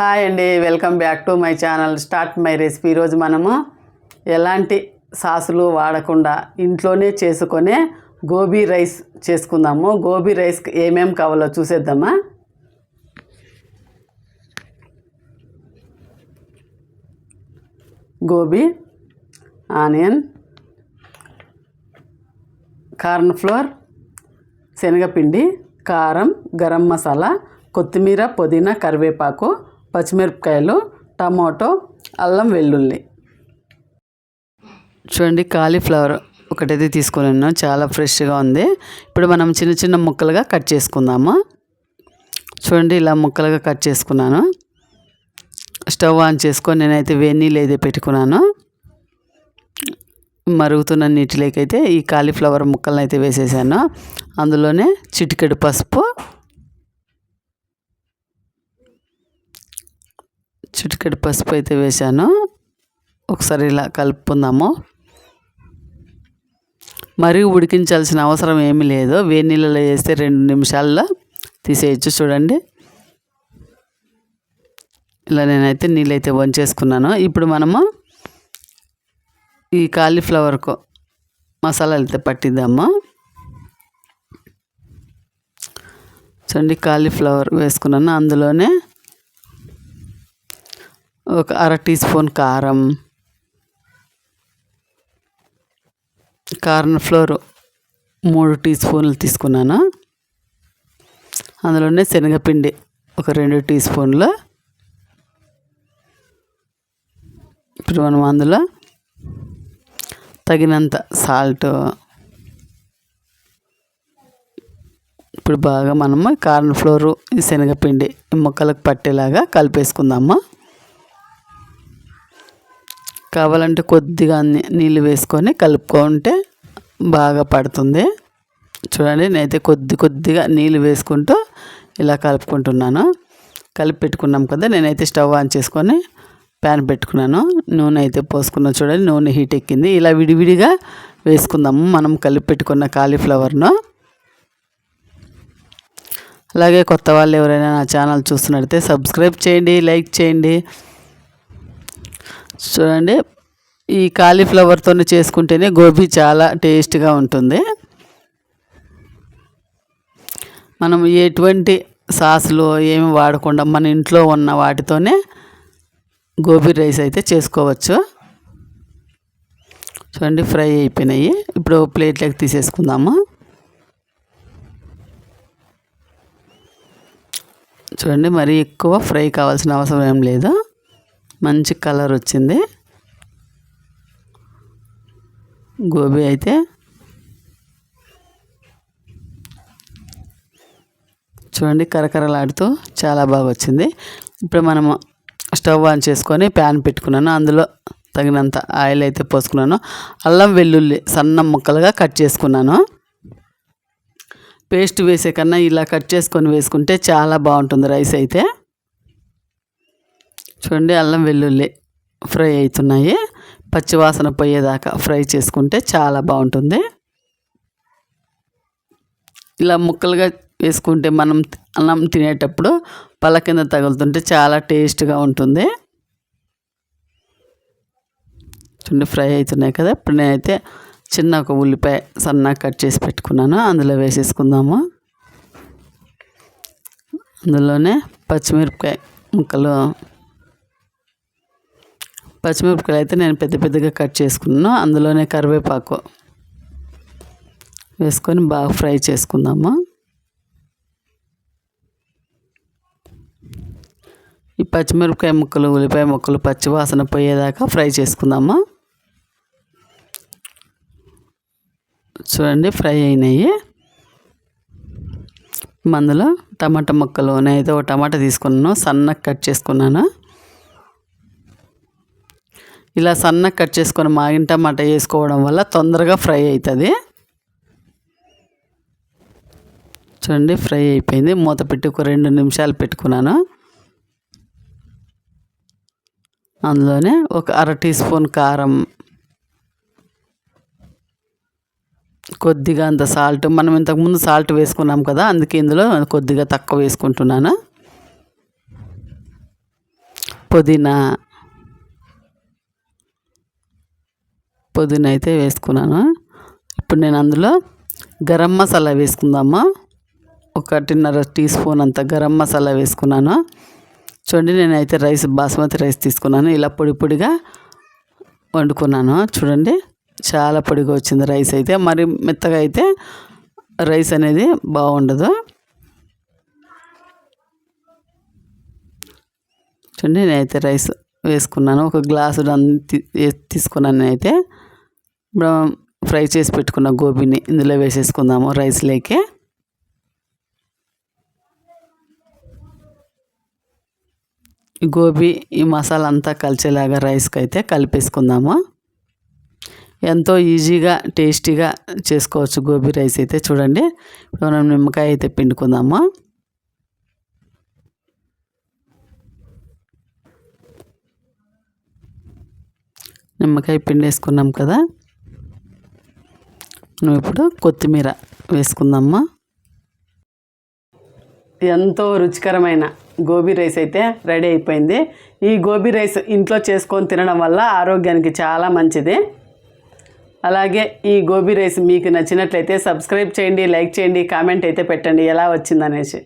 Hi అండి welcome back to my channel start my recipe. ఈరోజు మనము ఎలాంటి సాసులు వాడకుండా ఇంట్లోనే చేసుకునే గోబీ రైస్ చేసుకుందాము. గోబీ రైస్కి ఏమేమి కావాలో చూసేద్దామా? గోబీ ఆనియన్ కార్న్ ఫ్లోర్ శనగపిండి కారం గరం మసాలా కొత్తిమీర పుదీనా కరివేపాకు పచ్చిమిరపకాయలు టమాటో అల్లం వెల్లుల్లి. చూడండి కాలీఫ్లవర్ ఒకటైతే తీసుకున్నాను చాలా ఫ్రెష్గా ఉంది. ఇప్పుడు మనం చిన్న చిన్న ముక్కలుగా కట్ చేసుకుందాము. చూడండి ఇలా ముక్కలుగా కట్ చేసుకున్నాను. స్టవ్ ఆన్ చేసుకొని నేనైతే వేడి అయితే పెట్టుకున్నాను. మరుగుతున్న నీటిలోకైతే ఈ కాలీఫ్లవర్ ముక్కలను అయితే వేసేసాను. అందులోనే చిటికెడు పసుపు చిటికెడు పసుపు అయితే వేసాను ఒకసారి ఇలా కలుపుకుందాము. మరీ ఉడికించాల్సిన అవసరం ఏమీ లేదు. వేడి నీళ్ళలో వేస్తే రెండు నిమిషాల్లో తీసేయచ్చు. చూడండి. ఇలా నేనైతే నీళ్ళైతే వంచేసుకున్నాను. ఇప్పుడు మనము ఈ కాలీఫ్లవర్కు మసాలాలు అయితే పట్టిద్దాము. చూడండి కాలీఫ్లవర్ వేసుకున్నాను. అందులోనే ఒక అర టీ స్పూన్ కారం కార్న్ ఫ్లోర్ మూడు టీ స్పూన్లు తీసుకున్నాను. అందులోనే శనగపిండి ఒక రెండు టీ స్పూన్లు. ఇప్పుడు మనం అందులో తగినంత సాల్ట్. ఇప్పుడు బాగా మనము కార్న్ ఫ్లోరు ఈ శనగపిండి ముక్కలకు పట్టేలాగా కలిపేసుకుందాము? కావాలంటే కొద్దిగా నీళ్ళు వేసుకొని కలుపుకుంటే బాగా పడుతుంది. చూడండి నేనైతే కొద్ది కొద్దిగా నీళ్ళు వేసుకుంటూ ఇలా కలుపుకుంటున్నాను. కలిపి పెట్టుకున్నాం కదా నేనైతే స్టవ్ ఆన్ చేసుకొని ప్యాన్ పెట్టుకున్నాను. నూనె అయితే పోసుకున్నా చూడండి నూనె హీట్ ఎక్కింది. ఇలా విడివిడిగా వేసుకుందాము మనం కలిపి పెట్టుకున్న కాలీఫ్లవర్ను. అలాగే కొత్త వాళ్ళు ఎవరైనా నా ఛానల్ చూస్తున్నట్టయితే సబ్స్క్రైబ్ చేయండి లైక్ చేయండి. చూడండి. ఈ కాలీఫ్లవర్తో చేసుకుంటేనే గోబీ చాలా టేస్ట్గా ఉంటుంది. మనం ఎటువంటి సాసులు ఏమి వాడకుండా మన ఇంట్లో ఉన్న వాటితోనే గోబీ రైస్ అయితే చేసుకోవచ్చు. చూడండి ఫ్రై అయిపోయినాయి. ఇప్పుడు ప్లేట్లోకి తీసేసుకుందాము. చూడండి మరీ ఎక్కువ ఫ్రై కావాల్సిన అవసరం ఏం లేదు. మంచి కలర్ వచ్చింది. గోబీ అయితే చూడండి కరకరలాడుతూ చాలా బాగా వచ్చింది. ఇప్పుడు మనము స్టవ్ ఆన్ చేసుకొని ప్యాన్ పెట్టుకున్నాను. అందులో తగినంత ఆయిల్ అయితే పోసుకున్నాను. అల్లం వెల్లుల్లి సన్న ముక్కలుగా కట్ చేసుకున్నాను. పేస్ట్ వేసే కన్నా ఇలా కట్ చేసుకొని వేసుకుంటే చాలా బాగుంటుంది రైస్ అయితే. చూడండి అల్లం వెల్లుల్లి ఫ్రై అవుతున్నాయి పచ్చివాసన పోయేదాకా ఫ్రై చేసుకుంటే చాలా బాగుంటుంది. ఇలా ముక్కలుగా వేసుకుంటే మనం అన్నం తినేటప్పుడు పళ్ళ కింద తగులుతుంటే చాలా టేస్ట్గా ఉంటుంది. చూడండి ఫ్రై అవుతున్నాయి కదా. ఇప్పుడు నేనైతే చిన్న ఒక ఉల్లిపాయ సన్నగా కట్ చేసి పెట్టుకున్నాను. అందులో వేసేసుకుందాము. అందులోనే పచ్చిమిరపకాయ ముక్కలు పచ్చిమిరపకాయలు అయితే నేను పెద్ద పెద్దగా కట్ చేసుకున్నాను అందులోనే కరివేపాకు వేసుకొని బాగా ఫ్రై చేసుకుందాము. ఈ పచ్చిమిరపకాయ ముక్కలు ఉల్లిపాయ ముక్కలు పచ్చి వాసన పోయేదాకా ఫ్రై చేసుకుందాము. చూడండి ఫ్రై అయినాయి. మందులో టమాటా ముక్కలు నేనైతే ఒక టమాటా తీసుకున్నాను సన్నగా కట్ చేసుకున్నాను. ఇలా సన్నగా కట్ చేసుకొని మాగిన టమాటా వేసుకోవడం వల్ల తొందరగా ఫ్రై అవుతుంది చూడండి ఫ్రై అయిపోయింది. మూత పెట్టి ఒక రెండు నిమిషాలు పెట్టుకున్నాను. అందులోనే ఒక అర టీ స్పూన్ కారం కొద్దిగా అంత సాల్ట్. మనం ఇంతకుముందు సాల్ట్ వేసుకున్నాం కదా అందుకే ఇందులో కొద్దిగా తక్కువ వేసుకుంటున్నాను. పుదీనా పుదీనా అయితే వేసుకున్నాను. ఇప్పుడు నేను అందులో గరం మసాలా వేసుకుందామా? ఒకటిన్నర టీ స్పూన్ అంత గరం మసాలా వేసుకున్నాను. చూడండి నేనైతే రైస్ బాస్మతి రైస్ తీసుకున్నాను. ఇలా పొడి పొడిగా వండుకున్నాను. చూడండి చాలా పొడిగా వచ్చింది రైస్ అయితే. మరి మెత్తగా అయితే రైస్ అనేది బాగుండదు. చూడండి నేనైతే రైస్ వేసుకున్నాను. ఒక గ్లాసు తీసుకున్నాను నేనైతే. ఫ్రై చేసి పెట్టుకున్న గోబీని ఇందులో వేసేసుకుందాము రైస్లోకి గోబీ ఈ మసాలా అంతా కలిసేలాగా రైస్కి అయితే కలిపేసుకుందాము. ఎంతో ఈజీగా టేస్టీగా చేసుకోవచ్చు గోబీ రైస్ అయితే చూడండి. మనం నిమ్మకాయ అయితే పిండుకుందాము. నిమ్మకాయ పిండేసుకున్నాం కదా. నువ్వు ఇప్పుడు కొత్తిమీర వేసుకుందామా ఎంతో రుచికరమైన గోబీ రైస్ అయితే రెడీ అయిపోయింది. ఈ గోబీ రైస్ ఇంట్లో చేసుకొని తినడం వల్ల ఆరోగ్యానికి చాలా మంచిది. అలాగే ఈ గోబీ రైస్ మీకు నచ్చినట్లయితే సబ్స్క్రైబ్ చేయండి లైక్ చేయండి కామెంట్ అయితే పెట్టండి ఎలా వచ్చిందనేసి.